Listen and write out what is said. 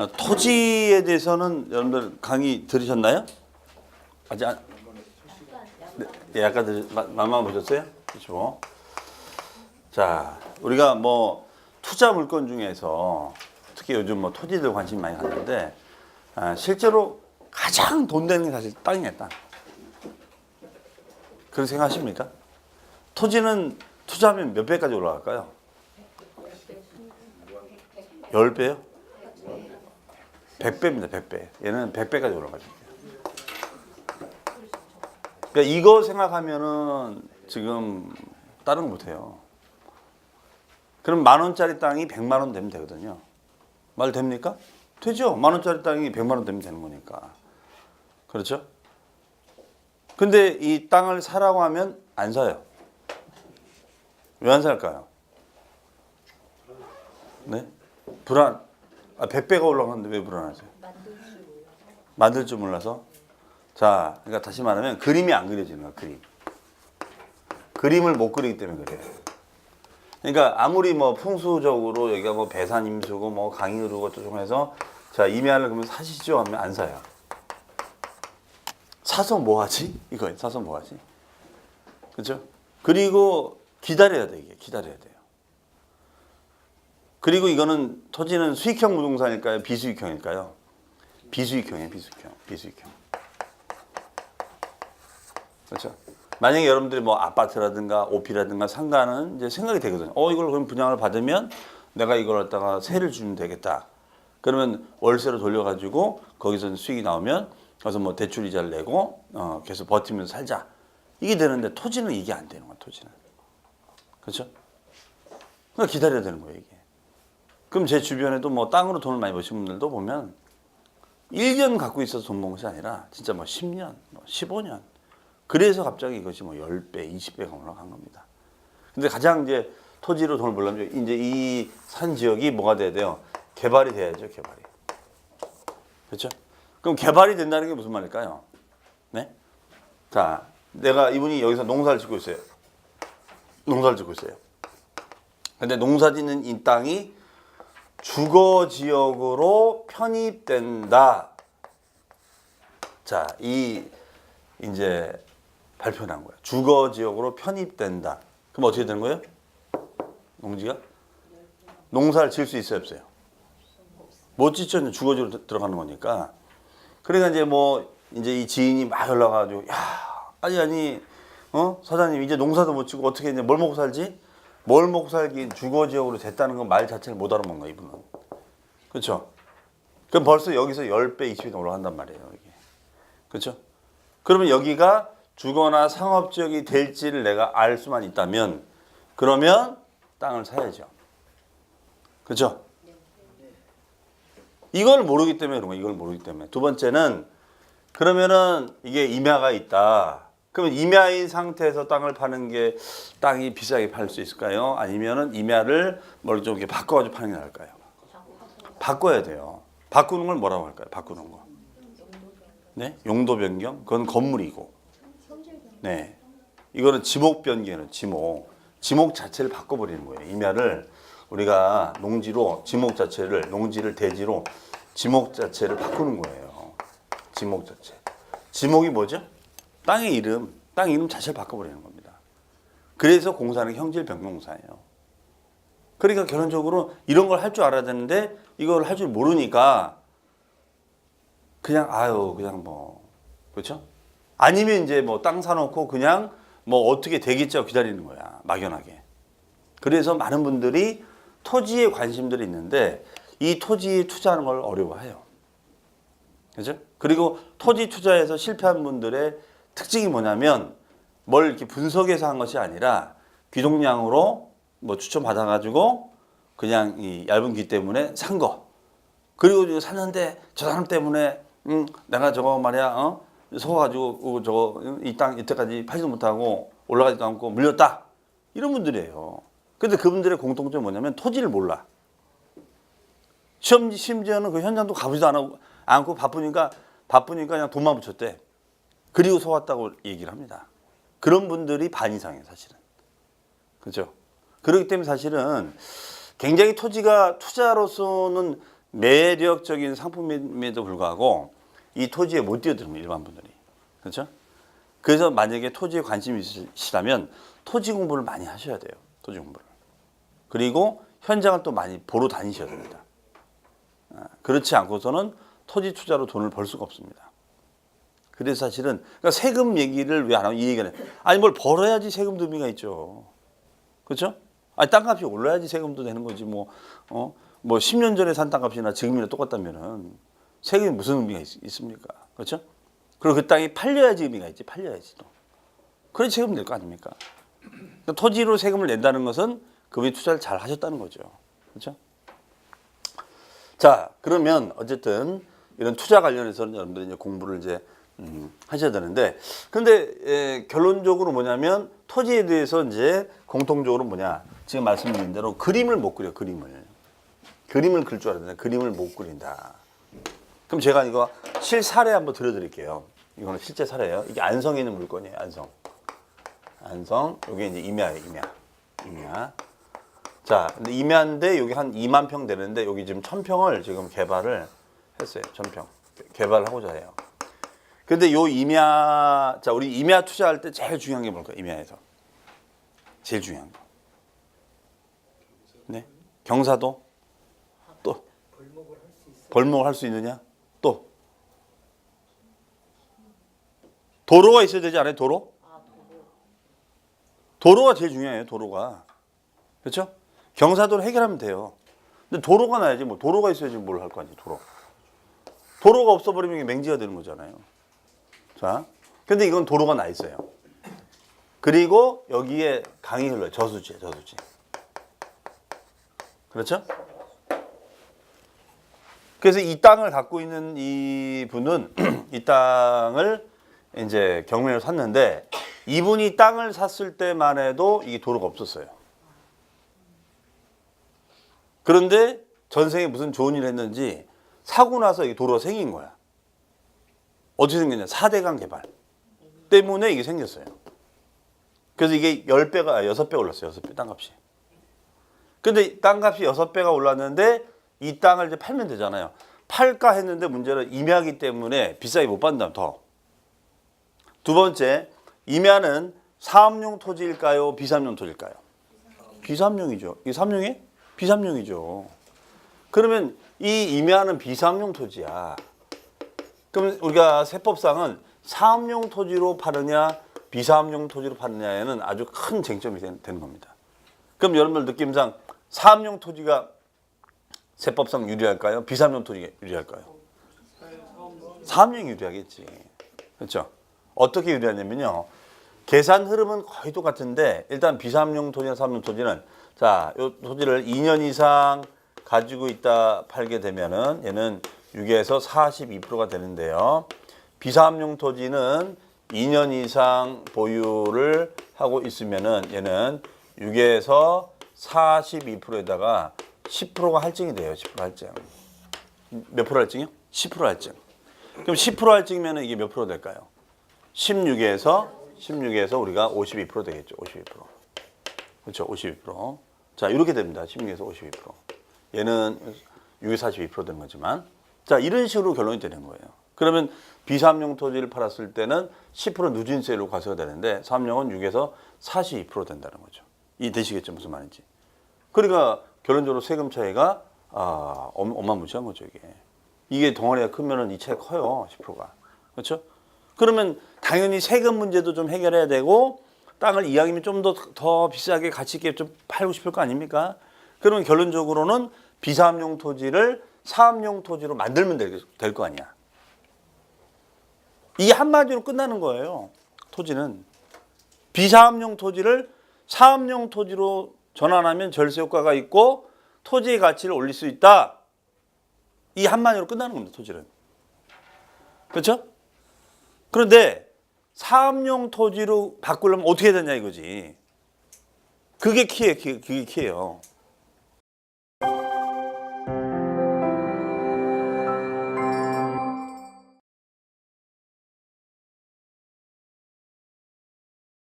어, 토지에 대해서는 여러분들 강의 들으셨나요? 아직 안, 네, 예, 아까 들, 마- 맛만 보셨어요? 그렇죠. 자, 우리가 뭐 투자 물건 중에서 특히 요즘 뭐 토지들 관심 많이 갖는데 아, 실제로 가장 돈 되는 게 사실 땅이에요, 땅. 그렇게 생각하십니까? 토지는 투자하면 몇 배까지 올라갈까요? 10배요? 100배입니다, 100배. 얘는 100배까지 올라가죠. 그러니까 이거 생각하면은 지금 다른 거 못해요. 그럼 만 원짜리 땅이 100만 원 되면 되거든요. 말 됩니까? 되죠. 만 원짜리 땅이 100만 원 되면 되는 거니까. 그렇죠? 근데 이 땅을 사라고 하면 안 사요. 왜 안 살까요? 네? 불안. 아, 100배가 올라가는데 왜 불안하세요? 만들 줄 몰라서? 자, 그러니까 다시 말하면 그림이 안 그려지는 거야, 그림. 그림을 못 그리기 때문에 그래요. 그러니까 아무리 뭐 풍수적으로 여기가 뭐 배산 임수고 뭐 흐르고 좀 해서 자, 임야를 그러면 사시죠 하면 안 사요. 사서 뭐 하지? 이거예요. 사서 뭐 하지? 그죠? 그리고 기다려야 돼, 이게. 기다려야 돼요. 그리고 이거는 토지는 수익형 부동산일까요? 비수익형일까요? 비수익형이에요, 비수익형. 비수익형. 그렇죠? 만약에 여러분들이 뭐 아파트라든가 오피라든가 상가는 이제 생각이 되거든요. 어, 이걸 그럼 분양을 받으면 내가 이걸 갖다가 세를 주면 되겠다. 그러면 월세로 돌려가지고 거기서 수익이 나오면 가서 뭐 대출 이자를 내고 어, 계속 버티면서 살자. 이게 되는데 토지는 이게 안 되는 거야, 토지는. 그렇죠? 그러니까 기다려야 되는 거예요, 이게. 그럼 제 주변에도 뭐 땅으로 돈을 많이 버신 분들도 보면 1년 갖고 있어서 돈 번 것이 아니라 진짜 뭐 10년, 뭐 15년. 그래서 갑자기 이것이 뭐 10배, 20배가 올라간 겁니다. 근데 가장 이제 토지로 돈을 벌려면 이제 이 산 지역이 뭐가 돼야 돼요? 개발이 돼야죠, 개발이. 그렇죠? 그럼 개발이 된다는 게 무슨 말일까요? 네? 자, 내가 이분이 여기서 농사를 짓고 있어요. 농사를 짓고 있어요. 근데 농사 짓는 이 땅이 주거 지역으로 편입된다. 자, 이 이제 발표난 거야. 주거 지역으로 편입된다. 그럼 어떻게 되는 거예요? 농지가 농사를 지을 수 있어요, 없어요? 못 짓죠. 주거 지역으로 들- 들어가는 거니까. 그러니까 이제 뭐 이제 이 지인이 막 연락가지고 야, 아니 아니 어 사장님 이제 농사도 못 짓고 어떻게 이제 뭘 먹고 살지? 뭘 살기 주거 지역으로 됐다는 건 말 자체를 못 알아먹는 거야 이분은. 그렇죠? 그럼 벌써 여기서 10배, 20배 올라간단 말이에요. 이게. 그렇죠? 그러면 여기가 주거나 상업 지역이 될지를 내가 알 수만 있다면 그러면 땅을 사야죠. 그렇죠? 이걸 모르기 때문에 그런 거예요. 이걸 모르기 때문에. 두 번째는 그러면은 이게 임야가 있다. 그러면 임야인 상태에서 땅을 파는 게 땅이 비싸게 팔 수 있을까요? 아니면은 임야를 뭘좀 이렇게 바꿔가지고 파는 게 나을까요? 바꿔야 돼요. 바꾸는 걸 뭐라고 할까요? 바꾸는 거. 네? 용도 변경? 그건 건물이고. 네. 이거는 지목 변경은 지목. 지목 자체를 바꿔버리는 거예요. 임야를 우리가 농지로 지목 자체를 농지를 대지로 지목 자체를 바꾸는 거예요. 지목 자체. 지목이 뭐죠? 땅의 이름, 땅 이름 자체를 바꿔버리는 겁니다. 그래서 공사는 형질 변경공사예요. 그러니까 결론적으로 이런 걸 할 줄 알아야 되는데 이걸 할 줄 모르니까 그냥 아유 그냥 뭐 그렇죠? 아니면 이제 뭐 땅 사놓고 그냥 뭐 어떻게 하고 기다리는 거야 막연하게. 그래서 많은 분들이 토지에 관심들이 있는데 이 토지에 투자하는 걸 어려워해요. 그죠? 그리고 토지 투자에서 실패한 분들의 특징이 뭐냐면 뭘 이렇게 분석해서 한 것이 아니라 귀동량으로 뭐 추천 받아가지고 그냥 이 얇은 귀 때문에 산 거. 그리고 이거 샀는데 저 사람 때문에 음 내가 저거 말이야 어 속아가지고 저거 이 땅 이때까지 팔지도 못하고 올라가지도 않고 물렸다 이런 분들이에요. 근데 그분들의 공통점이 뭐냐면 토지를 몰라. 심지어는 그 현장도 가보지도 않고 바쁘니까 바쁘니까 그냥 돈만 붙였대. 그리고 속았다고 얘기를 합니다. 그런 분들이 반 이상이에요, 사실은. 그죠? 그렇기 때문에 사실은 굉장히 토지가 투자로서는 매력적인 상품임에도 불구하고 이 토지에 못 거예요, 일반 분들이. 그렇죠? 그래서 만약에 토지에 관심이 있으시다면 토지 공부를 많이 하셔야 돼요. 토지 공부를. 그리고 현장을 또 많이 보러 다니셔야 됩니다. 아, 그렇지 않고서는 토지 투자로 돈을 벌 수가 없습니다. 그래서 사실은 그러니까 세금 얘기를 왜 안 하고 이 얘기는 아니 뭘 벌어야지 세금도 의미가 있죠. 그렇죠? 아니 땅값이 올라야지 세금도 되는 거지 뭐 어? 뭐 10년 전에 산 땅값이나 지금이나 똑같다면은 세금이 무슨 의미가 있, 습니까 그렇죠? 그리고 그 땅이 팔려야지 의미가 있지. 팔려야지 또. 그래야 세금 낼 거 아닙니까? 그러니까 토지로 세금을 낸다는 것은 그분이 투자를 잘 하셨다는 거죠. 그렇죠? 자, 그러면 어쨌든 이런 투자 관련해서는 여러분들이 이제 공부를 이제 음, 하셔야 되는데, 근데 에, 결론적으로 뭐냐면 토지에 대해서 이제 공통적으로 뭐냐 지금 말씀드린 대로 그림을 못 그려 그림을 그림을 그릴 줄 알았는데 그림을 못 그린다. 그럼 제가 이거 실사례 한번 들려드릴게요. 이거는 실제 사례예요. 이게 안성에 있는 물건이에요. 안성. 안성. 여기 이제 임야예요. 임야. 임야. 자, 근데 임야인데 여기 한 2만 평 되는데 여기 지금 1000평을 지금 개발을 했어요. 1000평. 개발하고자 해요. 근데 요 임야 자, 우리 임야 투자할 때 제일 중요한 게 뭘까요? 임야에서. 제일 중요한 거. 네. 경사도 또 벌목을 할 수 있느냐? 또 도로가 있어야 되지 않아요? 도로? 도로가 제일 중요해요. 도로가 그렇죠? 경사도를 해결하면 돼요. 근데 도로가 나야지 뭐 도로가 있어야지 뭘 할 거 아니에요. 도로. 도로가 없어버리면 맹지가 되는 거잖아요. 자, 근데 이건 도로가 나 있어요. 그리고 여기에 강이 흘러요. 저수지, 저수지. 그렇죠? 그래서 이 땅을 갖고 있는 이 분은 이 땅을 이제 경매를 샀는데 이분이 땅을 샀을 때만 해도 이게 도로가 없었어요. 그런데 전생에 무슨 좋은 일을 했는지 사고 나서 이 도로가 생긴 거야. 어떻게 생겼냐? 4대강 개발 때문에 이게 생겼어요. 그래서 이게 10배가, 6배 올랐어요. 6배 땅값이. 근데 땅값이 6배가 올랐는데 이 땅을 이제 팔면 되잖아요. 팔까 했는데 문제는 임야기 때문에 비싸게 못 받는다 더. 두 번째, 임야는 사업용 토지일까요? 비삼용 토지일까요? 비삼용이죠. 이게 삼용이? 비삼용이죠. 그러면 이 임야는 비삼용 토지야. 그럼 우리가 세법상은 사업용 토지로 파느냐, 비사업용 토지로 파느냐에는 아주 큰 쟁점이 된- 되는 겁니다. 그럼 여러분들 느낌상 사업용 토지가 세법상 유리할까요? 비사업용 토지가 유리할까요? 사업용이 유리하겠지. 그렇죠? 어떻게 유리하냐면요. 계산 흐름은 거의 똑같은데 일단 비사업용 토지나 사업용 토지는 자, 요 토지를 2년 이상 가지고 있다 팔게 되면은 얘는 6에서 42%가 되는데요. 비사업용 토지는 2년 이상 보유를 하고 있으면은 얘는 6에서 42%에다가 10%가 할증이 돼요. 10% 할증. 몇 프로 할증이요? 10% 할증. 그럼 10% 할증이면 이게 몇 프로 될까요? 16에서 16에서 우리가 52% 되겠죠. 52%. 그렇죠. 52%. 자, 이렇게 됩니다. 16에서 52%. 얘는 6에서 42% 되는 거지만 자, 이런 식으로 결론이 되는 거예요. 그러면 비삼용 토지를 팔았을 때는 10% 누진세로 과세가 되는데 삼용은 6에서 42% 된다는 거죠. 이 되시겠죠? 무슨 말인지. 그러니까 결론적으로 세금 차이가 아, 엄- 어마무시한 거죠, 이게. 이게 덩어리가 크면은 이 차이가 커요, 10%가. 그렇죠? 그러면 당연히 세금 문제도 좀 해결해야 되고 땅을 이왕이면 좀 더 더 비싸게 가치 있게 좀 팔고 싶을 거 아닙니까? 그러면 결론적으로는 비사업용 토지를 사업용 토지로 만들면 될 거 아니야. 이게 한마디로 끝나는 거예요. 토지는 비사업용 토지를 사업용 토지로 전환하면 절세 효과가 있고 토지의 가치를 올릴 수 있다. 이 한마디로 끝나는 겁니다. 토지는. 그렇죠? 그런데 사업용 토지로 바꾸려면 어떻게 되냐 이거지. 그게 키예요. 키- 그게 키예요.